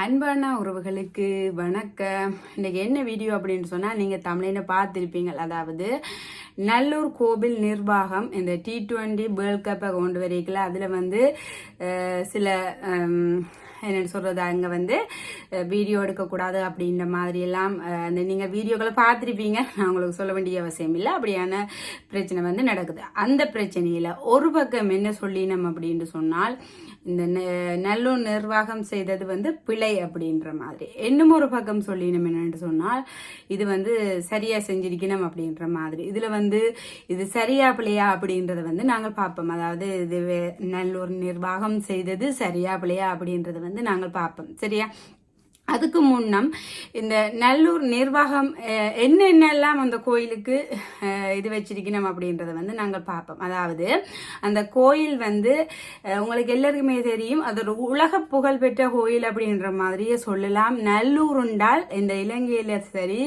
அன்பான உறவுகளுக்கு வணக்கம். இன்றைக்கி என்ன வீடியோ அப்படின்னு சொன்னால் நீங்கள் தமிழில் பார்த்துருப்பீங்க. அதாவது நல்லூர் கோவில் நிர்வாகம் இந்த டி டுவெண்ட்டி வேர்ல்ட் கப்பை கொண்டு வரீங்களா அதில் வந்து சில ஹம், என்னென்னு சொல்கிறது அங்கே வந்து வீடியோ எடுக்கக்கூடாது அப்படின்ற மாதிரி எல்லாம் அந்த நீங்கள் வீடியோக்களை பார்த்துருப்பீங்க. நான் உங்களுக்கு சொல்ல வேண்டிய அவசியம் இல்லை. அப்படியான பிரச்சனை வந்து நடக்குது. அந்த பிரச்சனையில் ஒரு பக்கம் என்ன சொல்லினோம் அப்படின்னு சொன்னால் இந்த நல்லூர் நிர்வாகம் செய்தது வந்து பிழை அப்படின்ற மாதிரி. இன்னும் ஒரு பக்கம் சொல்லினோம் என்னென்னு சொன்னால் இது வந்து சரியாக செஞ்சிருக்கணும் அப்படின்ற மாதிரி. இதில் வந்து இது சரியா பிழையா அப்படின்றத வந்து நாங்கள் பார்ப்போம். அதாவது இது நல்லூர் நிர்வாகம் செய்தது சரியா பிழையா அப்படின்றது வந்து வந்து நாங்கள் பார்ப்போம். சரியா? அதுக்கு முன்னம் இந்த நல்லூர் நிர்வாகம் என்னென்னலாம் அந்த கோயிலுக்கு இது வச்சிருக்கணும் அப்படின்றத வந்து நாங்கள் பார்ப்போம். அதாவது அந்த கோயில் வந்து உங்களுக்கு எல்லாருக்குமே தெரியும் அது ஒரு உலக புகழ்பெற்ற கோயில் அப்படின்ற மாதிரியே சொல்லலாம். நல்லூர் உண்டால் இந்த இலங்கையில் சரி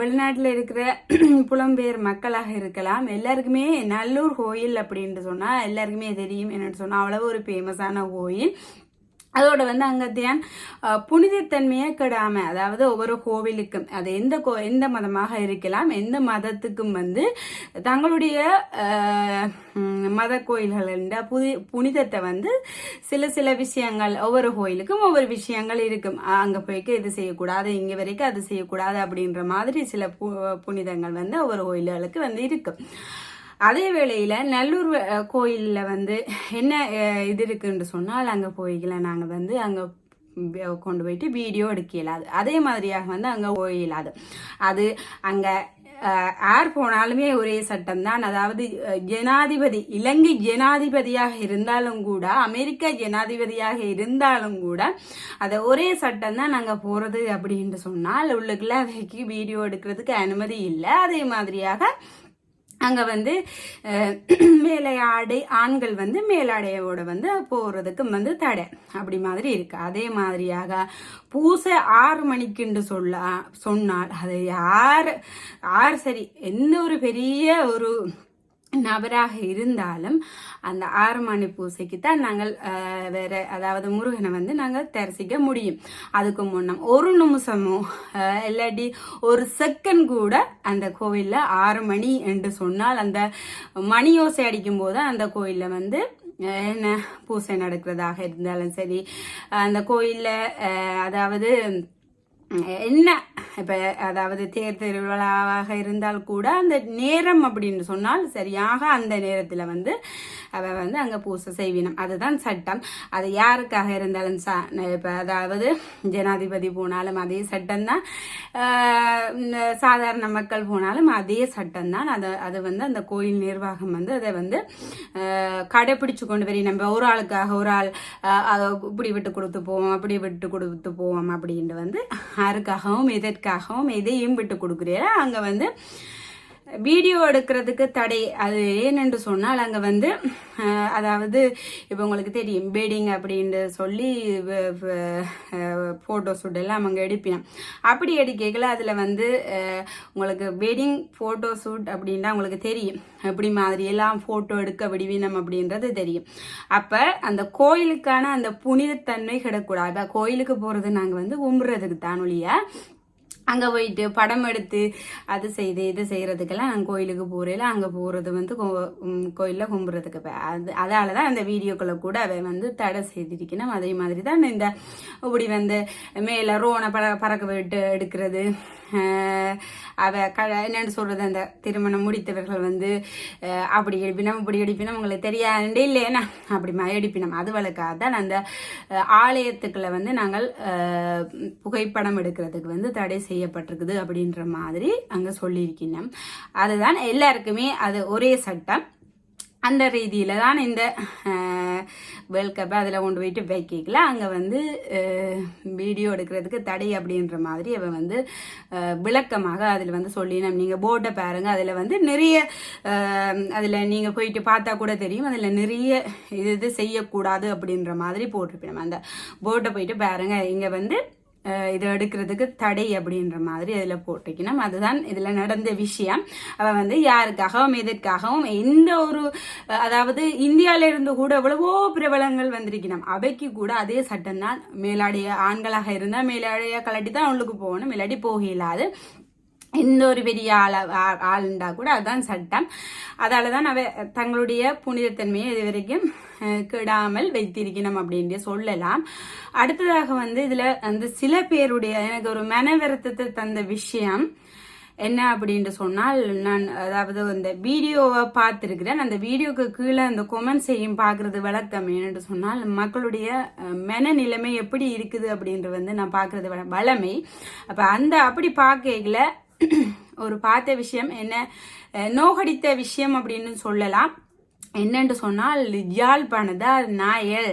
வெளிநாட்டில் இருக்கிற புலம்பெயர் மக்களாக இருக்கலாம். எல்லாருக்குமே நல்லூர் கோயில் அப்படின்ட்டு சொன்னால் எல்லாருக்குமே தெரியும் என்னென்னு சொன்னால் அவ்வளவு ஒரு ஃபேமஸான கோயில். அதோட வந்து அங்கே அஹ், புனிதத்தன்மையை கெடாம அதாவது ஒவ்வொரு கோவிலுக்கும் அது எந்த கோ எந்த மதமாக இருக்கலாம் எந்த மதத்துக்கும் வந்து தங்களுடைய அஹ், கோயில்கள் மத கோயில்கள புதி புனிதத்தை வந்து சில சில விஷயங்கள் ஒவ்வொரு கோயிலுக்கும் ஒவ்வொரு விஷயங்கள் இருக்கும். அங்கே அங்க போய்க்கு இது செய்யக்கூடாது இங்க வரைக்கும் அது செய்யக்கூடாது அப்படின்ற மாதிரி சில பு புனிதங்கள் வந்து ஒவ்வொரு கோயில்களுக்கு வந்து இருக்கும். அதே வேளையில் நல்லூர் கோயிலில் வந்து என்ன இது இருக்குன்னு சொன்னால் அங்கே போய்க்கல நாங்கள் வந்து அங்கே கொண்டு போயிட்டு வீடியோ எடுக்க இயலாது அதே மாதிரியாக வந்து அங்கே போய் இயலாது அது அங்கே யார் போனாலுமே ஒரே சட்டம் தான். அதாவது ஜனாதிபதி இலங்கை ஜனாதிபதியாக இருந்தாலும் கூட அமெரிக்கா ஜனாதிபதியாக இருந்தாலும் கூட அதை ஒரே சட்டம் தான் நாங்கள் போகிறது அப்படின்ட்டு சொன்னால் உள்ளுக்குள்ள வீடியோ எடுக்கிறதுக்கு அனுமதி இல்லை. அதே மாதிரியாக அங்கே வந்து மேலையாடை ஆண்கள் வந்து மேலாடையோட வந்து போகிறதுக்கு வந்து தடை. அப்படி மாதிரி இருக்கு. அதே மாதிரியாக பூசை ஆறு மணிக்குன்னு சொல்ல சொன்னால் அது யார் யார் சரி எந்த ஒரு பெரிய ஒரு நபராக இருந்தாலும் அந்த ஆறு மணி பூசைக்கு தான் நாங்கள் வேற அதாவது முருகனை வந்து நாங்கள் தரிசிக்க முடியும். அதுக்கு முன்னம் ஒரு நிமிஷமோ இல்லாட்டி ஒரு செகண்ட் கூட அந்த கோவிலில் ஆறு மணி என்று சொன்னால் அந்த மணி ஓசை அடிக்கும் போது அந்த கோயிலில் வந்து என்ன பூசை நடக்கிறதாக இருந்தாலும் சரி அந்த கோயிலில் அதாவது என்ன? இப்போ அதாவது தேர் திருவிழாவாக இருந்தால் கூட அந்த நேரம் அப்படின்னு சொன்னால் சரியாக அந்த நேரத்தில் வந்து அவ வந்து அங்கே பூசை செய்வினம். அதுதான் சட்டம். அது யாருக்காக இருந்தாலும் சா இப்போ அதாவது ஜனாதிபதி போனாலும் அதே சட்டம் தான் சாதாரண மக்கள் போனாலும் அதே சட்டம் தான் அது அது வந்து அந்த கோயில் நிர்வாகம் வந்து அதை வந்து கடைப்பிடிச்சு கொண்டு வரி. நம்ம ஒரு ஆளுக்காக ஒரு ஆள் அதை இப்படி விட்டு கொடுத்து போவோம் அப்படி விட்டு கொடுத்து போவோம் அப்படின்ட்டு வந்து யாருக்காகவும் எதற்காகவும் எதையும் விட்டு கொடுக்குறீங்க அங்கே வந்து வீடியோ எடுக்கிறதுக்கு தடை. அது ஏனென்று சொன்னால் அங்கே வந்து அதாவது இப்போ உங்களுக்கு தெரியும் பேடிங் அப்படின்னு சொல்லி ஃபோட்டோ ஷூட் எல்லாம் அங்கே எடுப்பினோம். அப்படி எடுக்கல அதில் வந்து உங்களுக்கு வெட்டிங் ஃபோட்டோ ஷூட் அப்படின்னா உங்களுக்கு தெரியும். எப்படி மாதிரி எல்லாம் ஃபோட்டோ எடுக்க விடுவினம் அப்படின்றது தெரியும். அப்போ அந்த கோயிலுக்கான அந்த புனிதத்தன்மை கிடக்கூடாது. கோயிலுக்கு போகிறது நாங்கள் வந்து உம்புறதுக்கு தான் ஒழிய அங்கே போயிட்டு படம் எடுத்து அது செய்து இது செய்கிறதுக்கெல்லாம் நாங்கள் கோயிலுக்கு போகிறேல அங்கே போகிறது வந்து கோயிலில் கும்பிட்றதுக்கு அது அதால தான் அந்த வீடியோக்களை கூட அவை வந்து தடை செய்திருக்கணும். அதே மாதிரி தான் இந்த இப்படி வந்து மேலே ரோனை பற பறக்க விட்டு எடுக்கிறது அவ க என்னென்னு சொல்கிறது அந்த திருமணம் முடித்தவர்கள் வந்து அப்படி எடுப்பினோம் இப்படி எடுப்பினோம் உங்களுக்கு தெரியாதுண்டே இல்லையா அப்படி ம எடுப்பினோம். அது வழக்காக தான் அந்த ஆலயத்துக்களை ஆலயத்துக்குள்ள வந்து நாங்கள் புகைப்படம் எடுக்கிறதுக்கு வந்து தடை செய்யப்பட்டிருக்குது அப்படின்ற மாதிரி அங்கே சொல்லியிருக்கணும் அதுதான் எல்லாருக்குமே அது ஒரே சட்டம். அந்த ரீதியில் தான் இந்த வேர்ல்ட் கப்பை அதில் கொண்டு போயிட்டு வைக்கல. அங்கே வந்து வீடியோ எடுக்கிறதுக்கு தடை அப்படின்ற மாதிரி அவன் வந்து விளக்கமாக அதில் வந்து சொல்லினோம் நீங்கள் போட்டை பாருங்கள் அதில் வந்து நிறைய அதில் நீங்கள் போயிட்டு பார்த்தா கூட தெரியும். அதில் நிறைய இது இது செய்யக்கூடாது அப்படின்ற மாதிரி போட்டிருப்பேன் அந்த போட்டை போயிட்டு பாருங்கள் இங்கே வந்து இதை எடுக்கிறதுக்கு தடை அப்படின்ற மாதிரி அதில் போட்டிருக்கணும். அதுதான் இதில் நடந்த விஷயம். அவன் வந்து யாருக்காகவும் எதற்காகவும் எந்த ஒரு அதாவது இந்தியாவிலிருந்து கூட எவ்வளவோ பிரபலங்கள் வந்திருக்கணும். அவைக்கு கூட அதே சட்டம் தான் மேலாடைய ஆண்களாக இருந்தால் மேலாடைய கலட்டி தான் அவளுக்கு போகணும். இல்லாட்டி போக இல்லாது எந்த ஒரு பெரிய ஆள் ஆ- ஆளுண்டா கூட அதுதான் சட்டம். அதால தான் அவ தங்களுடைய புனிதத்தன்மையை இது வரைக்கும் கெடாமல் வைத்திருக்கணும் அப்படின்ட்டு சொல்லலாம். அடுத்ததாக வந்து இதுல அந்த சில பேருடைய எனக்கு ஒரு மன வருத்தத்தை தந்த விஷயம் என்ன அப்படின்ட்டு சொன்னால் நான் அதாவது அந்த வீடியோவை பார்த்துருக்கிறேன். அந்த வீடியோக்கு கீழே அந்த கொமெண்ட் செய்யும் பார்க்கறது வழக்கம் என்னென்று சொன்னால் மக்களுடைய மனநிலைமை எப்படி இருக்குது அப்படின்றது வந்து நான் பார்க்கறது வளமை அப்போ அந்த அப்படி பார்க்கல ஒரு பார்த்த விஷயம் என்ன நோகடித்த விஷயம் அப்படின்னு சொல்லலாம். என்னென்று சொன்னால் யாழ்ப்பாணதா நாயல்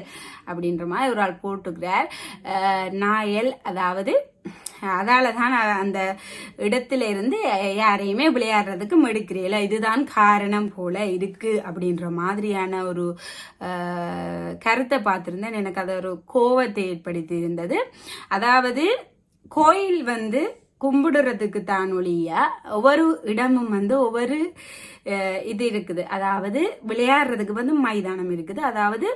அப்படின்ற மாதிரி ஒரு ஆள் போட்டுக்கிறார். நாயல் அதாவது அதால தான் அந்த இடத்துல இருந்து யாரையுமே விளையாடுறதுக்கு மடுக்கிறீல இதுதான் காரணம் போல இருக்கு அப்படின்ற மாதிரியான ஒரு கருத்தை பார்த்துருந்தேன். எனக்கு அது ஒரு கோவத்தை ஏற்படுத்தி இருந்தது அதாவது கோயில் வந்து கும்பிடுறதுக்கு தான் ஒழிய ஒவ்வொரு இடமும் வந்து ஒவ்வொரு இது இருக்குது. அதாவது விளையாடுறதுக்கு வந்து மைதானம் இருக்குது. அதாவது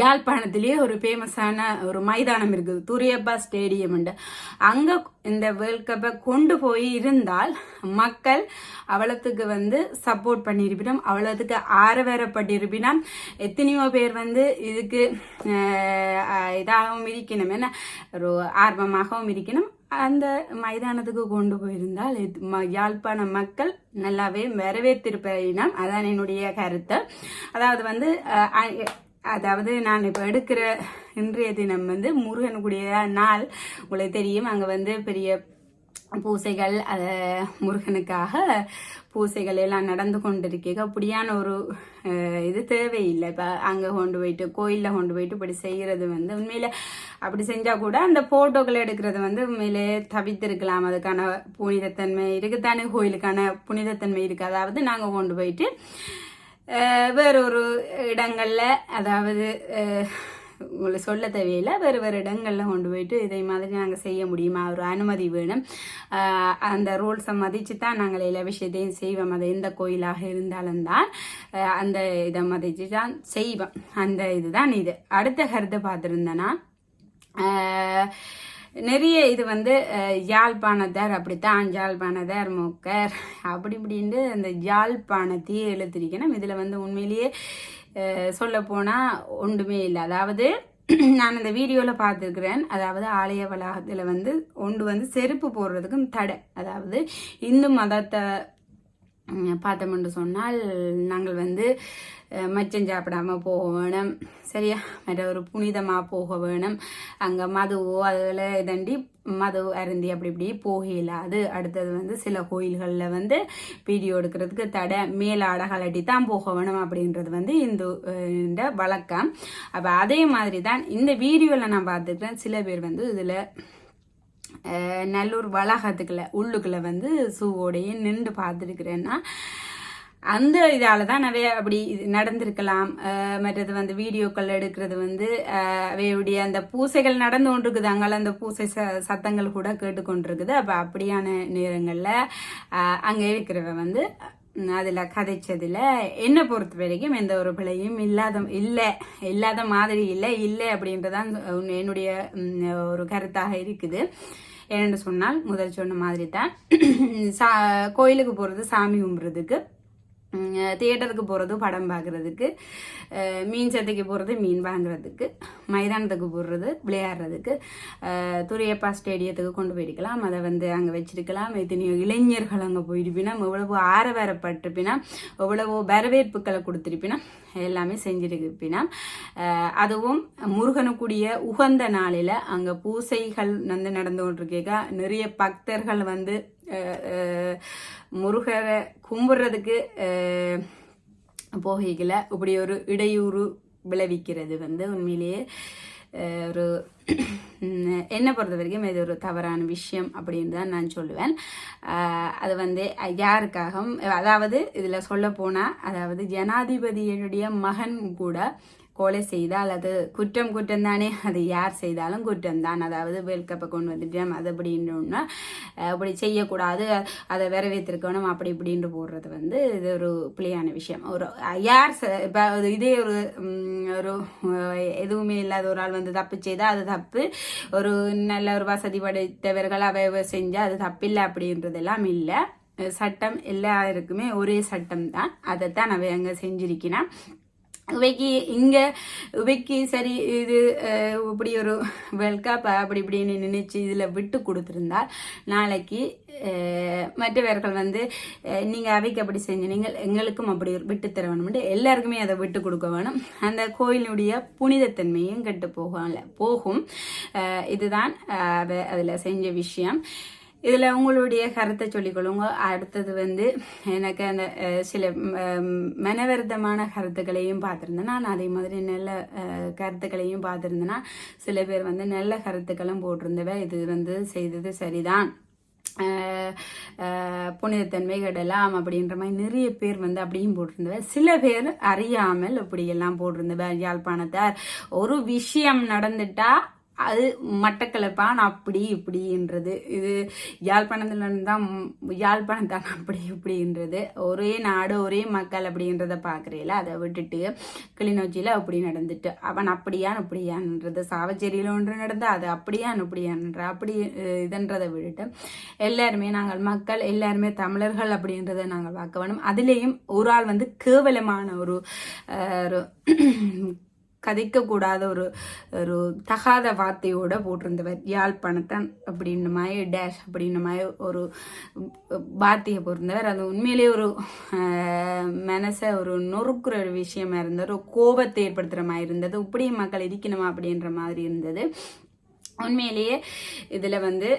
யாழ்ப்பாணத்திலேயே ஒரு ஃபேமஸான ஒரு மைதானம் இருக்குது. துரியப்பா ஸ்டேடியம் அங்கே இந்த வேர்ல்ட் கப்பை கொண்டு போய் இருந்தால் மக்கள் அவளத்துக்கு வந்து சப்போர்ட் பண்ணியிருப்பினோம் அவளத்துக்கு ஆரவேறப்பட்டிருப்பினோம் எத்தனையோ பேர் வந்து இதுக்கு இதாகவும் இருக்கணும். என்ன? ஒரு ஆர்வமாகவும் இருக்கணும். அந்த மைதானத்துக்கு கொண்டு போயிருந்தால் ம- யாழ்ப்பாண மக்கள் நல்லாவே வரவேற்றிருப்பினம் அதான் என்னுடைய கருத்து. அதாவது வந்து அதாவது நான் இப்போ எடுக்கிற இன்றைய தினம் வந்து முருகனுக்குரிய நாள். உங்களுக்கு தெரியும் அங்கே வந்து பெரிய பூசைகள் அதை முருகனுக்காக பூசைகள் எல்லாம் நடந்து கொண்டிருக்க அப்படியான ஒரு இது தேவையில்லை. இப்போ அங்கே கொண்டு போயிட்டு கோயிலில் கொண்டு போயிட்டு இப்படி செய்கிறது வந்து உண்மையில் அப்படி செஞ்சால் கூட அந்த ஃபோட்டோக்கள் எடுக்கிறது வந்து உண்மையிலே தவித்திருக்கலாம். அதுக்கான புனிதத்தன்மை இருக்குத்தானே கோயிலுக்கான புனிதத்தன்மை இருக்குது அதாவது நாங்கள் கொண்டு போயிட்டு வேறொரு இடங்களில் அதாவது உங்களை உங்களுக்கு சொல்ல தேவையில்லை. வேறு வேறு இடங்களில் கொண்டு போயிட்டு இதே மாதிரி நாங்கள் செய்ய முடியுமா? ஒரு அனுமதி வேணும். அந்த ரூல்ஸை மதித்து தான் நாங்கள் எல்லா விஷயத்தையும் செய்வோம். அது எந்த கோயிலாக இருந்தாலும் தான் அந்த இதை மதித்து தான் செய்வோம். அந்த இதுதான் இது. அடுத்த கருத்து பார்த்துருந்தேன்னா நிறைய இது வந்து யாழ்ப்பாணத்தார் அப்படித்தான் யாழ்ப்பாணத்தார் மூக்கர் அப்படி இப்படின்ட்டு அந்த யாழ்ப்பாணத்தையே எழுத்திருக்கணும் இதில் வந்து உண்மையிலேயே சொல்ல போனால் ஒன்றுமே இல்லை. அதாவது நான் இந்த வீடியோவில் பார்த்துருக்குறேன். அதாவது ஆலய வளாகத்தில் வந்து ஒன்று வந்து செருப்பு போடுறதுக்கும் தடை. அதாவது இந்து மதத்தை பார்த்தோம்னு சொன்னால் நாங்கள் வந்து மச்சம் சாப்பிடாம போக வேணும். சரியா? மற்ற ஒரு புனிதமாக போக வேணும். அங்கே மதுவோ அதில் இதண்டி மது அருந்தி அப்படி இப்படி போக அது அடுத்தது வந்து சில கோயில்களில் வந்து வீடியோ எடுக்கிறதுக்கு தடை மேலாட கலட்டி தான் போக வேணும் அப்படின்றது வந்து இந்து வழக்கம். அப்போ அதே மாதிரி தான் இந்த வீடியோவில் நான் பார்த்துக்கிறேன். சில பேர் வந்து இதில் நல்லூர் வளாகத்துக்குள்ள உள்ளுக்குள்ளே வந்து சூவோடையே நின்று பார்த்துருக்குறேன்னா அந்த இதால தான் நிறைய அப்படி இது நடந்திருக்கலாம். மற்றது வந்து வீடியோக்கள் எடுக்கிறது வந்து அவையுடைய அந்த பூசைகள் நடந்து கொண்டிருக்குது. அங்கால அந்த பூசை ச சத்தங்கள் கூட கேட்டுக்கொண்டிருக்குது. அப்போ அப்படியான நேரங்களில் அங்கே இருக்கிறவ வந்து அதில் கதைச்சதில் என்னை பொறுத்த வரைக்கும் எந்த ஒரு பிழையும் இல்லாத இல்லை இல்லாத மாதிரி இல்லை இல்லை அப்படின்றதான் என்னுடைய ஒரு கருத்தாக இருக்குது. ஏன்னு சொன்னால் முதல் சொன்ன மாதிரி தான் சா கோயிலுக்கு போகிறது சாமி கும்பிட்றதுக்கு தியேட்டருக்கு போகிறது படம் பார்க்குறதுக்கு மீன் சந்தைக்கு போகிறது மீன் வாங்குறதுக்கு மைதானத்துக்கு போடுறது விளையாடுறதுக்கு துரியப்பா ஸ்டேடியத்துக்கு கொண்டு போயிருக்கலாம். அதை வந்து அங்கே வச்சிருக்கலாம். எத்தனையோ இளைஞர்கள் அங்கே போயிருப்பினா எவ்வளவோ ஆரவாரப்பட்டிருப்பினா எவ்வளவோ வரவேற்புகளை கொடுத்துருப்பினா எல்லாமே செஞ்சிருப்பினா அதுவும் முருகனுக்குடிய உகந்த நாளில் அங்கே பூசைகள் வந்து நடந்து கொண்டிருக்கேக்கா. நிறைய பக்தர்கள் வந்து முருகரை கும்பிட்றதுக்கு போகைகளை இப்படி ஒரு இடையூறு விளைவிக்கிறது வந்து உண்மையிலேயே ஒரு என்னை பொறுத்த வரைக்கும் இது ஒரு தவறான விஷயம் அப்படின்னு தான் நான் சொல்லுவேன். அது வந்து யாருக்காகவும் அதாவது இதில் சொல்ல போனால் அதாவது ஜனாதிபதியினுடைய மகன் கூட கொலை செய்தால் அது குற்றம் குற்றம் தானே அது யார் செய்தாலும் குற்றம் தான் அதாவது வேர்ல்ட் கப்பை கொண்டு வந்துட்டோம் அது அப்படின்னா அப்படி செய்யக்கூடாது அதை வரவேற்றிருக்கணும் அப்படி இப்படின்னு போடுறது வந்து இது ஒரு பிள்ளையான விஷயம். ஒரு யார் இப்போ இதே ஒரு ஒரு எதுவுமே இல்லாத ஒரு ஆள் வந்து தப்பு செய்தால் அது தப்பு. ஒரு நல்ல ஒரு வசதி படைத்தவர்கள் அவை செஞ்சால் அது தப்பில்லை அப்படின்றதெல்லாம் இல்லை. சட்டம் எல்லாருக்குமே ஒரே சட்டம் தான் அதைத்தான் அவை அங்கே செஞ்சிருக்கிறேன் உபைக்கு இங்கே உபைக்கு சரி இது இப்படி ஒரு வெல்கப் அப்படி இப்படின்னு நினைச்சு இதில் விட்டு கொடுத்துருந்தால் நாளைக்கு மற்றவர்கள் வந்து நீங்கள் அவைக்கு அப்படி செஞ்சு நீங்கள் எங்களுக்கும் அப்படி விட்டு தர வேணும்ட்டு எல்லாருக்குமே அதை விட்டு கொடுக்க வேணும். அந்த கோயிலுடைய புனிதத்தன்மையும் கெட்டு போகல போகும். இதுதான் அதில் செஞ்ச விஷயம். இதில் உங்களுடைய கருத்தை சொல்லிக்கொள்ளுங்க. அடுத்தது வந்து எனக்கு அந்த சில மனவருத்தமான கருத்துக்களையும் பார்த்துருந்தேன். நான் அதே மாதிரி நல்ல கருத்துக்களையும் பார்த்துருந்தேன்னா சில பேர் வந்து நல்ல கருத்துக்களும் போட்டிருந்தவ. இது வந்து செய்தது சரிதான். புனிதத்தன்மை கெடலாம் அப்படின்ற மாதிரி நிறைய பேர் வந்து அப்படியும் போட்டிருந்தவ. சில பேர் அறியாமல் இப்படியெல்லாம் போட்டிருந்தவ. யாழ்ப்பாணத்தார் ஒரு விஷயம் நடந்துட்டா அது மட்டக்களப்பான் அப்படி இப்படின்றது. இது யாழ்ப்பாணத்துல தான் யாழ்ப்பாணத்தான் அப்படி இப்படின்றது. ஒரே நாடு ஒரே மக்கள் அப்படின்றத பார்க்குறீல அதை விட்டுட்டு கிளிநொச்சியில் அப்படி நடந்துட்டு அவன் அப்படியான் இப்படியான்றது. சாவச்சேரியில் ஒன்று நடந்து அது அப்படியான் இப்படியான்ற அப்படி இதுன்றதை விட்டுட்டு எல்லாருமே நாங்கள் மக்கள் எல்லாருமே தமிழர்கள் அப்படின்றத நாங்கள் பார்க்க வேணும். அதுலேயும் ஒரு ஆள் வந்து கேவலமான ஒரு கதைக்கக்கூடாத ஒரு ஒரு தகாத வார்த்தையோட போட்டிருந்தவர். யாழ்ப்பாணத்தான் அப்படின்ற மாதிரி டேஷ் அப்படின்ற மாதிரி ஒரு வார்த்தையை போட்டிருந்தவர். அது உண்மையிலேயே ஒரு மனசை ஒரு நொறுக்குற ஒரு விஷயமா இருந்தது. ஒரு கோபத்தை ஏற்படுத்துகிற மாதிரி இருந்தது. இப்படியும் மக்கள் இருக்கணுமா அப்படின்ற மாதிரி இருந்தது. உண்மையிலேயே இதில் வந்து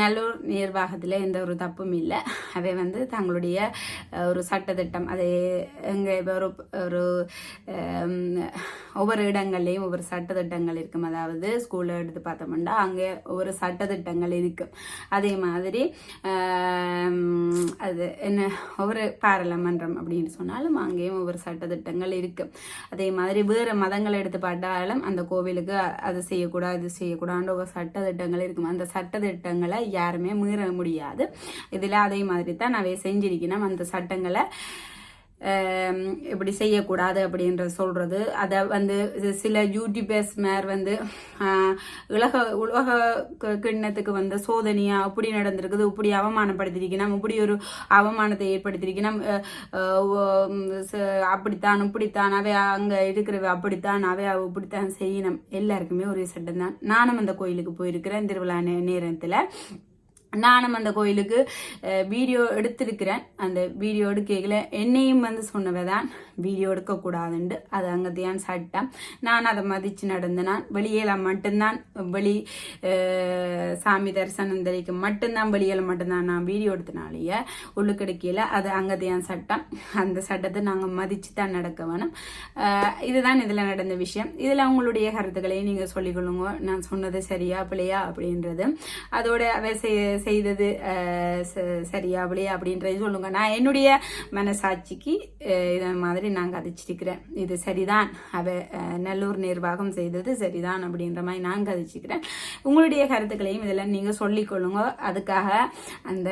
நல்லூர் நிர்வாகத்தில் எந்த ஒரு தப்பும் இல்லை. அவை வந்து தங்களுடைய ஒரு சட்டத்திட்டம். அதை எங்கே ஒரு ஒரு ஒவ்வொரு இடங்கள்லையும் ஒவ்வொரு சட்டத்திட்டங்கள் இருக்கும். அதாவது ஸ்கூலில் எடுத்து பார்த்தோம்னா அங்கே ஒவ்வொரு சட்டத்திட்டங்கள் இருக்கும். அதே மாதிரி அது என்ன ஒவ்வொரு பாராளுமன்றம் அப்படின்னு சொன்னாலும் அங்கேயும் ஒவ்வொரு சட்டத்திட்டங்கள் இருக்கும். அதே மாதிரி வேறு மதங்களை எடுத்து பார்த்தாலும் அந்த கோவிலுக்கு அது செய்யக்கூடாது இது செய்யக்கூடாது ஒரு சட்டத்திட்டங்கள் இருக்கும்? அந்த சட்டத்திட்டங்களை யாருமே மீற முடியாது. இதில் அதே மாதிரி தான் நான் செஞ்சிருக்கணும் அந்த சட்டங்களை இப்படி செய்யக்கூடாது அப்படின்ற சொல்கிறது அதை வந்து சில யூடியூபர்ஸ் மேர் வந்து உலக உலக கிண்ணத்துக்கு வந்து சோதனையாக அப்படி நடந்திருக்குது இப்படி அவமானப்படுத்திருக்கணும் இப்படி ஒரு அவமானத்தை ஏற்படுத்தியிருக்கணும் அப்படித்தான் இப்படித்தான் அவை அங்கே இருக்கிறவ அப்படித்தான் அவை இப்படித்தான் செய்யணும். எல்லாருக்குமே ஒரே சட்டம் தான் நானும் அந்த கோயிலுக்கு போயிருக்கிறேன் திருவிழா நேரத்தில். நானும் அந்த கோயிலுக்கு வீடியோ எடுத்திருக்கிறேன். அந்த வீடியோ எடுக்கல என்னையும் வந்து சொன்னவை தான் வீடியோ எடுக்கக்கூடாதுண்டு. அது அங்கேதான் சட்டம் நான் அதை மதித்து நடந்தேன் வெளியில் மட்டும்தான் வெளி சாமி தரிசனம் தெரிவிக்க மட்டும்தான் வெளியில் மட்டும்தான் நான் வீடியோ எடுத்தனாலேயே உள்ளுக்கு அது அங்கேதான் சட்டம் அந்த சட்டத்தை நாங்கள் மதித்து தான் நடக்க வேணும். இதுதான் இதில் நடந்த விஷயம். இதில் அவங்களுடைய கருத்துக்களையும் நீங்கள் சொல்லிக்கொள்ளுங்க. நான் சொன்னது சரியா பிள்ளையா அப்படின்றது. அதோட அவை செய்தது சரியா பிள்ளையா அப்படின்றது சொல்லுங்க. நான் என்னுடைய மனசாட்சிக்கு இதை மாதிரி நான் அதிச்சிருக்கிறேன் இது சரிதான். அவ நல்லூர் நிர்வாகம் செய்தது சரிதான் அப்படின்ற மாதிரி நான் அதிச்சிக்கிறேன் உங்களுடைய கருத்துக்களையும் இதெல்லாம் நீங்கள் சொல்லிக்கொள்ளுங்க அதுக்காக அந்த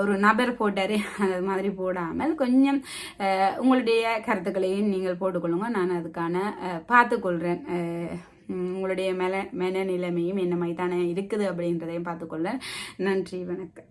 ஒரு நபர் போட்டாரு அது மாதிரி போடாமல் கொஞ்சம் உங்களுடைய கருத்துக்களையும் நீங்கள் போட்டுக்கொள்ளுங்க. நான் அதுக்கான பார்த்துக்கொள்கிறேன் உங்களுடைய மேல மன நிலைமையும் என்ன மாதிரி தானே இருக்குது அப்படின்றதையும் பார்த்துக்கொள்ள நன்றி வணக்கம்.